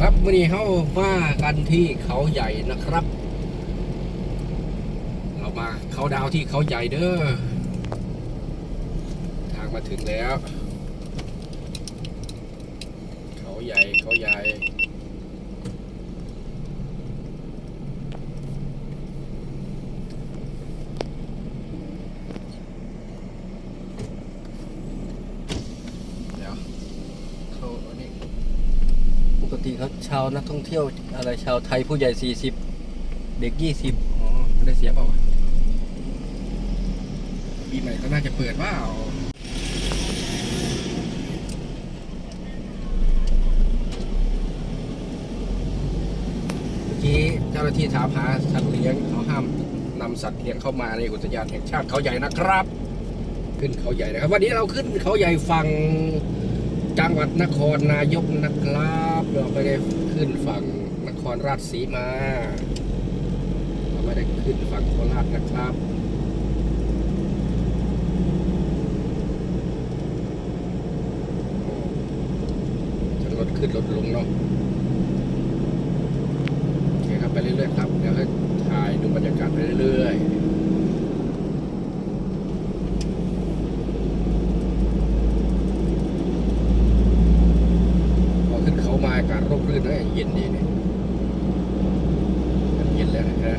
ครับวันนี้เขามากันที่เขาใหญ่นะครับ เรามาเขาดาวที่เขาใหญ่เด้อทางมาถึงแล้ว เขาใหญ่เขาใหญ่เดี๋ยวเขาอันนี้ ปกติเขาชาวนักท่องเที่ยวอะไรชาวไทยผู้ใหญ่40เด็ก20อ๋อไม่ได้เสียเปล่าวะปีใหม่ก็น่าจะเปิดว่าเมื่อกี้เจ้าหน้าที่ถามหาสัตว์เลี้ยงเขาห้ามนำสัตว์เลี้ยงเข้ามาในอุทยานแห่งชาติเขาใหญ่นะครับ ขึ้นเขาใหญ่นะครับ วันนี้เราขึ้นเขาใหญ่ฝั่งจังหวัดนครนายกนะครับ เราไม่ได้ ขึ้นฝั่งนครราชสีมาเราไม่ได้ขึ้นฝั่งโคราชนะครับจะรถขึ้นรถลงเนาะโอเคครับไปเรื่อยๆครับเดี๋ยวให้ถ่ายดูบรรยากาศไปเรื่อยๆ พอขึ้นเขามาอากาศร่มรื่นเลยเย็นดีเนี่ยมันเย็นแล้วนะฮะ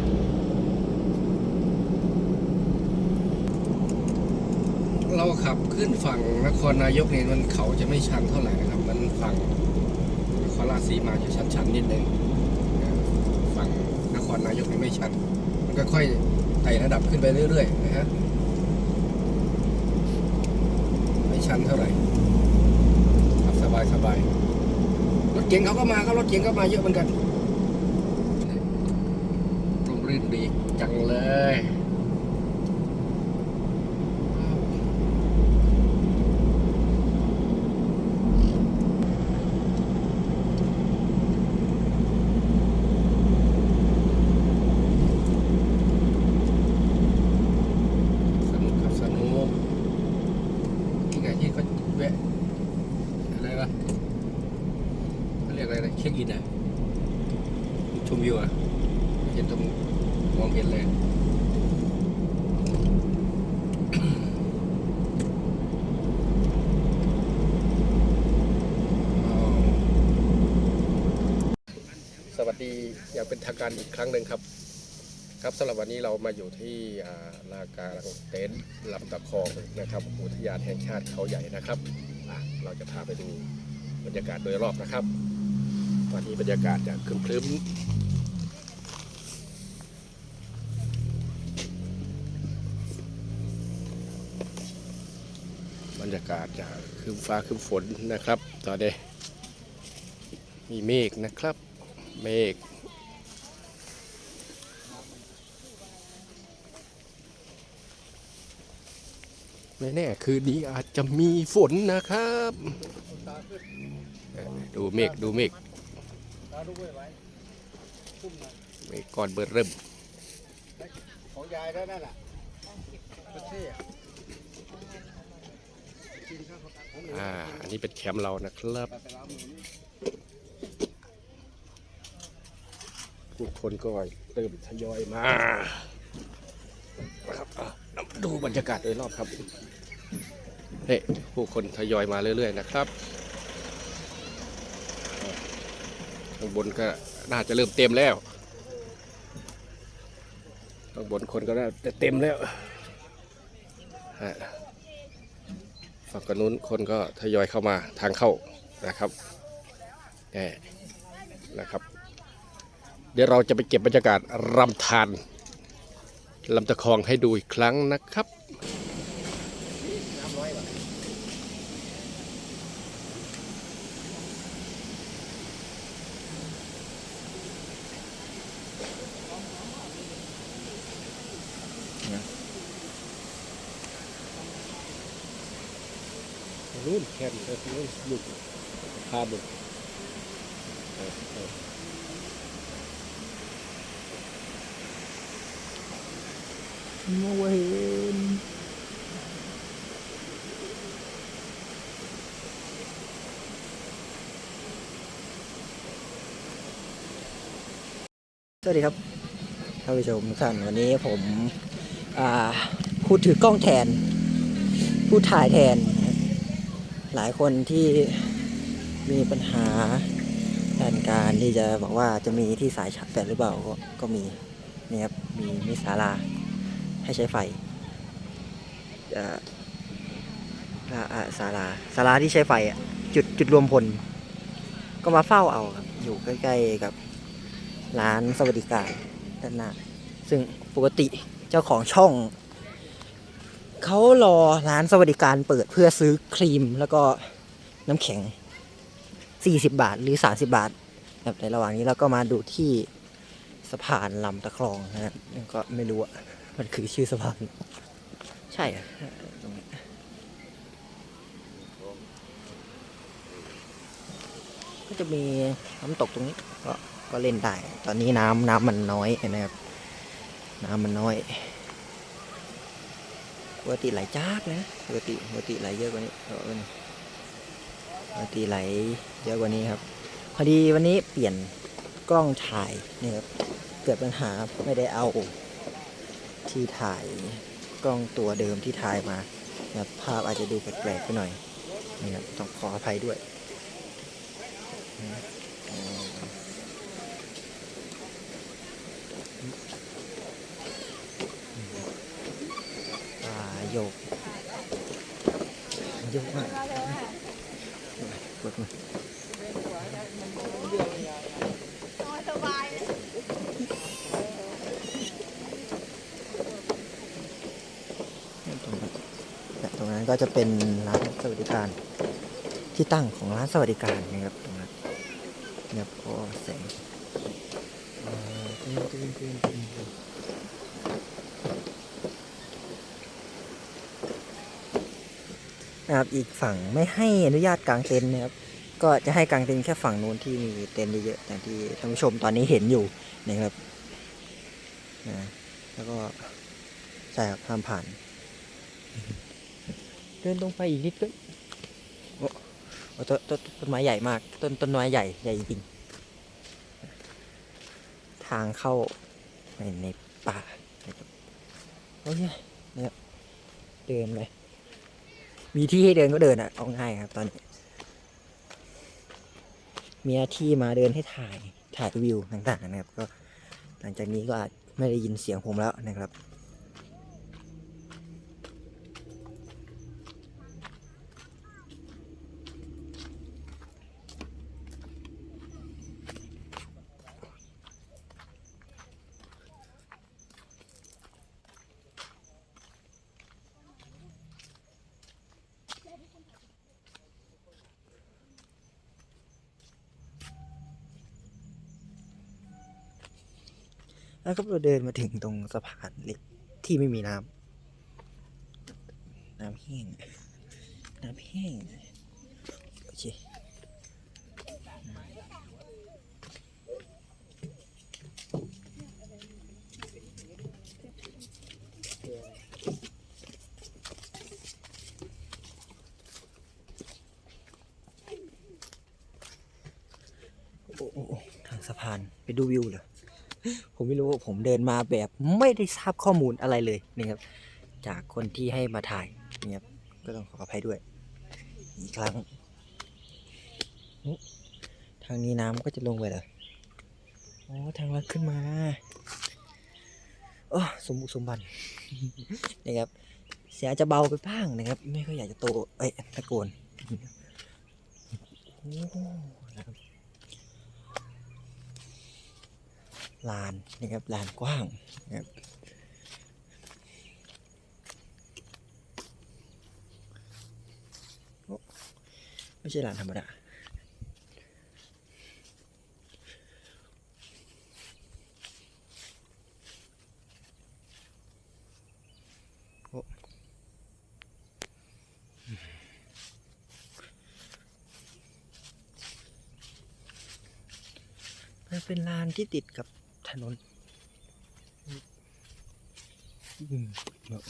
เราขับขึ้นฝั่งนครนายกเนี่ยมันเขาจะไม่ชันเท่าไหร่นะครับ มันฝั่งนครราชสีมาจะชันๆนิดนึงฝั่งนครนายกนี่ไม่ชัน มันก็ค่อยไต่ระดับขึ้นไปเรื่อยๆนะฮะไม่ชันเท่าไหร่ขับสบายสบายๆรถเก๋งเขาก็มาครับรถเก๋งก็มาเยอะเหมือนกันร่มรื่นดีจังเลยสนุกครับสนุกที่ไงที่เขาแวะอะไรวะ เขาเรียกอะไรนะเช็คอินอะชมวิวอะเห็นตรงมองเห็นเลย อ้าวสวัสดี อย่างเป็นทางการอีกครั้งหนึ่งครับ ครับสำหรับวันนี้เรามาอยู่ที่าลากาลังเต็นท์ลำตะคองนะครับอุทยานแห่งชาติเขาใหญ่นะครับเราจะพาไปดูบรรยากาศโดยรอบนะครับตอนนี้บรรยากาศจะครึ้มๆบรรยากาศจะครึ้มฟ้าครึ้มฝนนะครับ ตอนนี้มีเมฆนะครับ เมฆ แน่คืนนี้อาจจะมีฝนนะครับเออดูเมฆดูเมฆเมฆก้อนเบิดเริ่ม ของยายได้นั่นแหละประเทศอ่า อันนี้เป็นแคมป์เรานะครับผู้คนก็เริ่มทยอยมานะครับอะดูบรรยากาศโดยรอบครับ เฮ้ผู้คนทยอยมาเรื่อย ๆ นะครับอ่าข้างบนก็น่าจะเริ่มเต็มแล้วข้างบนคนก็น่าจะเต็มแล้วฝั่งกนู้นคนก็ทยอยเข้ามาทางเข้านะครับแน่นะครับ เดี๋ยวเราจะไปเก็บบรรยากาศรำธารลำตะคองให้ดูอีกครั้งนะครับ นู่นแคนเออนู่นลูกพาบุกเออเออมาเวนสวัสดีครับท่านผู้ชมทุกท่านวันนี้ผมอ่าพูดถือกล้องแทน พูดถ่ายแทนนะครับ หลายคนที่มีปัญหาด้านการที่จะบอกว่าจะมีที่สายชาร์จแบตหรือเปล่าก็ก็มีนี่ครับมีมีศาลาให้ใช้ไฟเอ่ออ่าอ่าศาลาศาลาที่ใช้ไฟอะจุดจุดรวมพล ก็มาเฝ้าเอาครับอยู่ใกล้ๆกับร้านสวัสดิการด้านหน้าซึ่งปกติเจ้าของช่อง เขารอร้านสวัสดิการเปิดเพื่อซื้อครีมแล้วก็น้ำแข็ง 40 บาทหรือ 30 บาทแบบในระหว่างนี้เราก็มาดูที่สะพานลำตะคลองนะครับก็ไม่รู้ว่ามันคือชื่อสะพาน ใช่อะตรงนี้ก็จะมีน้ำตกตรงนี้ก็ก็เล่นได้ ตอนนี้น้ำน้ำมันน้อยนะครับ น้ำมันน้อย ปกติไหลจากนะปกติปกติไหลเยอะกว่านี้ปกติไหลเยอะกว่านี้ครับ พอดีวันนี้เปลี่ยนกล้องถ่ายนี่ครับเกิดปัญหาไม่ได้เอาที่ถ่ายกล้องตัวเดิมที่ถ่ายมานะภาพอาจจะดูแปลกๆไปหน่อยนะครับต้องขออภัยด้วย อ่าโยกโยกมากกดมา ตรงนั้นก็จะเป็นร้านสวัสดิการที่ตั้งของร้านสวัสดิการนะครับตรงนั้นเนี่ยพอแสงอ่าตึ้งตึ้งตึ้งตึ้งตึ้งนะครับอีกฝั่งไม่ให้อนุญาตกลางเต็นท์นะครับ ก็จะให้กางเต็นท์แค่ฝั่งนู้นที่มีเต็นท์เยอะๆอย่างที่ท่านผู้ชมตอนนี้เห็นอยู่นะครับนะแล้วก็ใช่ครับห้ามผ่าน เดินตรงไปอีกนิดก็โอ้โอ้ต้นต้นต้นไม้ใหญ่มาก ต้นต้นไม้ใหญ่ใหญ่จริงทางเข้าในในป่านะครับโอเคนะครับเดินไปมีที่ให้เดินก็เดินอะเอาง่ายครับตอนนี้ มีหน้าที่มาเดินให้ถ่ายถ่ายวิวต่างๆนะครับ ก็หลังจากนี้ก็อาจไม่ได้ยินเสียงผมแล้วนะครับ แล้วก็เราเดินมาถึงตรงสะพานเหล็กที่ไม่มีน้ำน้ำแห้งน้ำแห้งโอเคโอ้โอ้ทางสะพานไปดูวิวเหรอ ผมไม่รู้ผมเดินมาแบบไม่ได้ทราบข้อมูลอะไรเลยนะครับ จากคนที่ให้มาถ่ายนะครับก็ต้องขออภัยด้วย อีกครั้ง ทางนี้น้ำก็จะลงไปเหรออ๋อทางลัดขึ้นมาโอ้สมบุกสมบันนะครับ เสียงอาจจะเบาไปบ้างนะครับ ไม่ค่อยอยากจะโตเอ้ยตะโกนโอ้นะครับ ลานนะครับลานกว้างนะครับไม่ใช่ลานธรรมดาเป็นลานที่ติดกับ ถนนเนาะ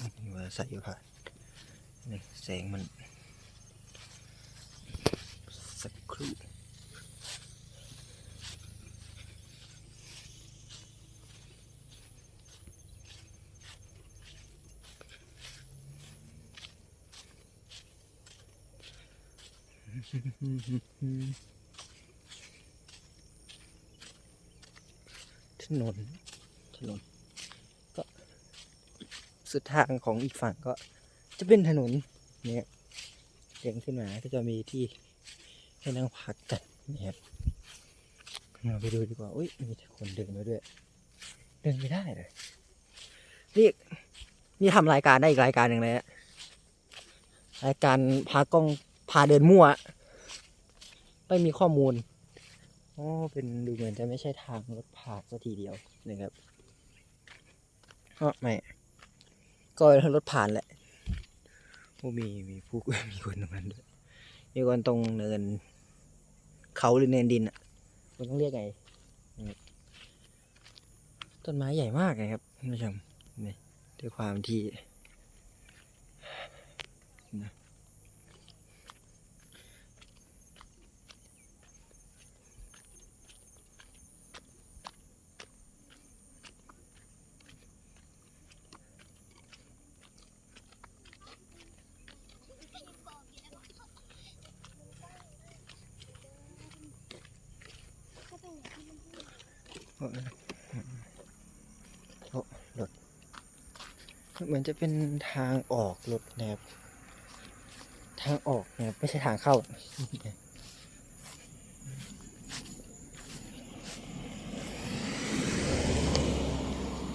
ใส่ผ่านนี่แสงมัน สักครู่อืม ถนนถนน ก็สุดทางของอีกฝั่งก็จะเป็นถนนเนี่ยเดินขึ้นมาก็จะมีที่ให้นั่งพักกันเนี่ยเราไปดูดีกว่าอุ้ยมีคนเดินมาด้วย เดินไม่ได้เลยนี่นี่ทำรายการได้อีกรายการหนึ่งเลยอะรายการพากล้องพาเดินมั่ว ไม่มีข้อมูล โอ๋อเป็นดูเหมือนจะไม่ใช่ทางรถผ่านสักทีเดียวนะครับอ๋อไม่ ก็เป็นรถผ่านแหละโอ้มีมีผู้มีคนตรงนั้นด้วยมีคนตรงเนิน เขาหรือเนินดินอะมันต้องเรียกไงต้นไม้ใหญ่มากเลยครับท่านผู้ชมนี่ด้วยความที่นะ มือนจะเป็นทางออกรถนะครับ ทางออกนะครับไม่ใช่ทางเข้า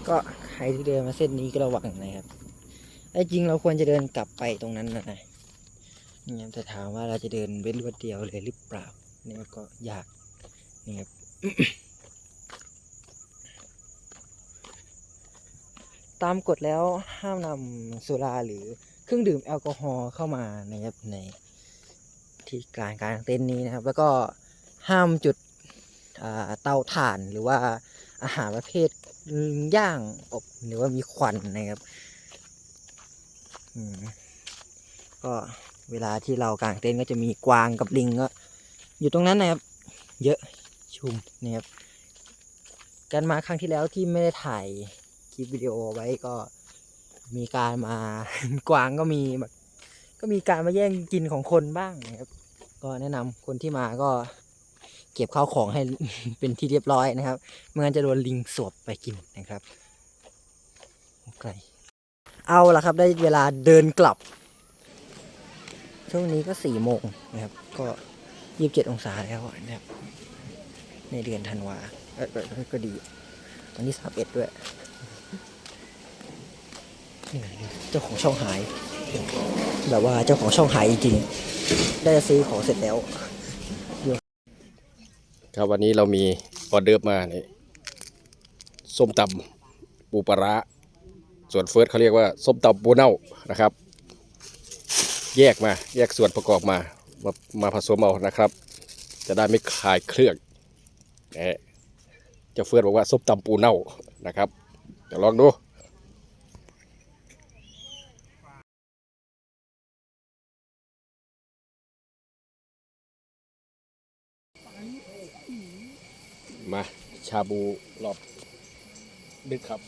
ก็ใครที่เดินมาเส้นนี้ก็ระวังนะครับไอ้จริงเราควรจะเดินกลับไปตรงนั้นนะนะเนี่ยแต่ถามว่าเราจะเดินเว้นรวดเดียวเลยหรือเปล่าเนี่ยก็ยากนี่ครับ ตามกฎแล้วห้ามนำสุราหรือเครื่องดื่มแอลกอฮอล์เข้ามานะครับในที่กลางกลางเต็นท์นี้นะครับ แล้วก็ห้ามจุดเตาถ่านหรือว่าอาหารประเภทย่างอบหรือว่ามีควันนะครับก็เวลาที่เรากางเต็นท์ก็จะมีกวางกับลิงก็อยู่ตรงนั้นนะครับ เยอะชุมนะครับการมาครั้งที่แล้วที่ไม่ได้ถ่าย ลิปวิดีโอไว้ก็มีการมากวางก็มีแบบก็มีการมาแย่งกินของคนบ้างนะครับ ก็แนะนำคนที่มาก็เก็บข้าวของให้เป็นที่เรียบร้อยนะครับไม่งั้นจะโดนลิงสวบไปกินนะครับไกลเอาละครับได้เวลาเดินกลับ ช่วงนี้ก็สี่โมงนะครับ ก็ยี่สิบเจ็ดองศาแล้วนะครับในเดือนธันวาเออเออก็ดีตอนนี้สามเอ็ดด้วย นี่เจ้าของช่องหาย แบบว่าเจ้าของช่องหายจริงๆได้ซื้อของเสร็จแล้ว ครับวันนี้เรามีออเดิร์ฟมาเนี่ยส้มตำปูปลาร้าส่วนเฟิร์สเขาเรียกว่าส้มตำปูเน่านะครับ แยกมาแยกส่วนประกอบมามามาผสมเอานะครับ จะได้ไม่คลายเครื่องนะเจ้าเฟิร์สบอกว่าส้มตำปูเน่านะครับเดี๋ยวลองดู มาชาบูรอบดึกครับ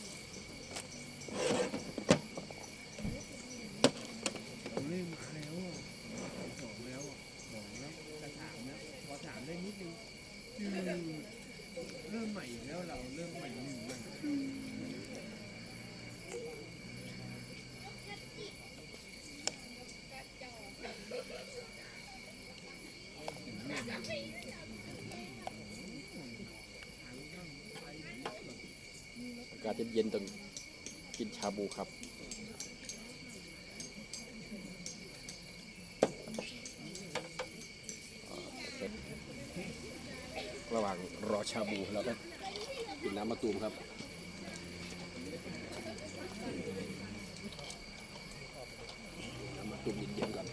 เริ่มมาแล้วอะบอกแล้วอะบอกแล้วจะถามนะพอถามได้นิดนึงคือเริ่มใหม่อีกแล้วเราเริ่มใหม่หนึ่งมัน อา กาศเย็นๆต้องกินชาบูครับระหว่างรอชาบูแล้วก็กินน้ำมะตูมครับ น้ำมะตูมเย็นๆก่อน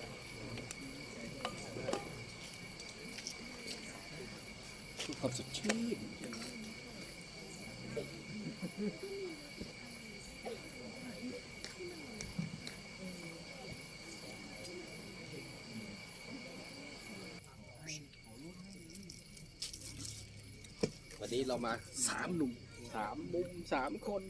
ความสดชื่น วั นนี้เรามาสามหนุ่มสามมุมสามคน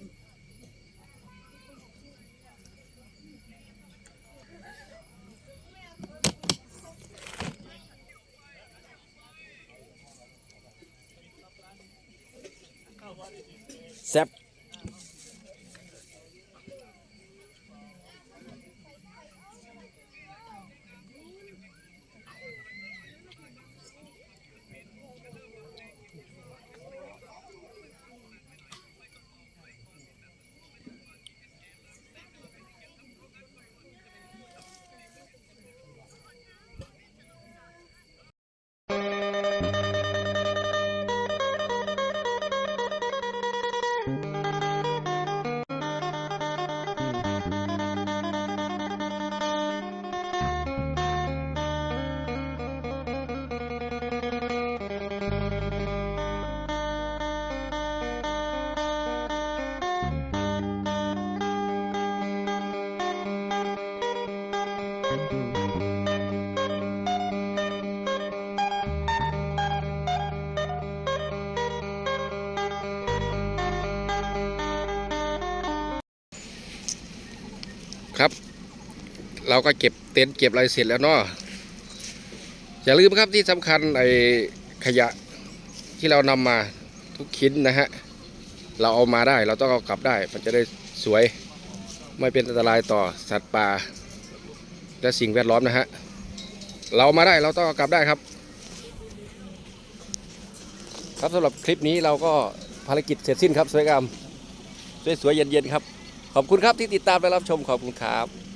เราก็เก็บเต็นท์เก็บอะไรเสร็จแล้วเนาะอย่าลืมครับที่สำคัญไอ้ขยะที่เรานำมาทุกชิ้นนะฮะ เราเอามาได้เราต้องเอากลับได้ มันจะได้สวยไม่เป็นอันตรายต่อสัตว์ป่าและสิ่งแวดล้อมนะฮะ เราเอามาได้เราต้องเอากลับได้ครับ ครับสำหรับคลิปนี้เราก็ภารกิจเสร็จสิ้นครับสวยงามสวยๆเย็นๆครับ ขอบคุณครับที่ติดตามและรับชมขอบคุณครับ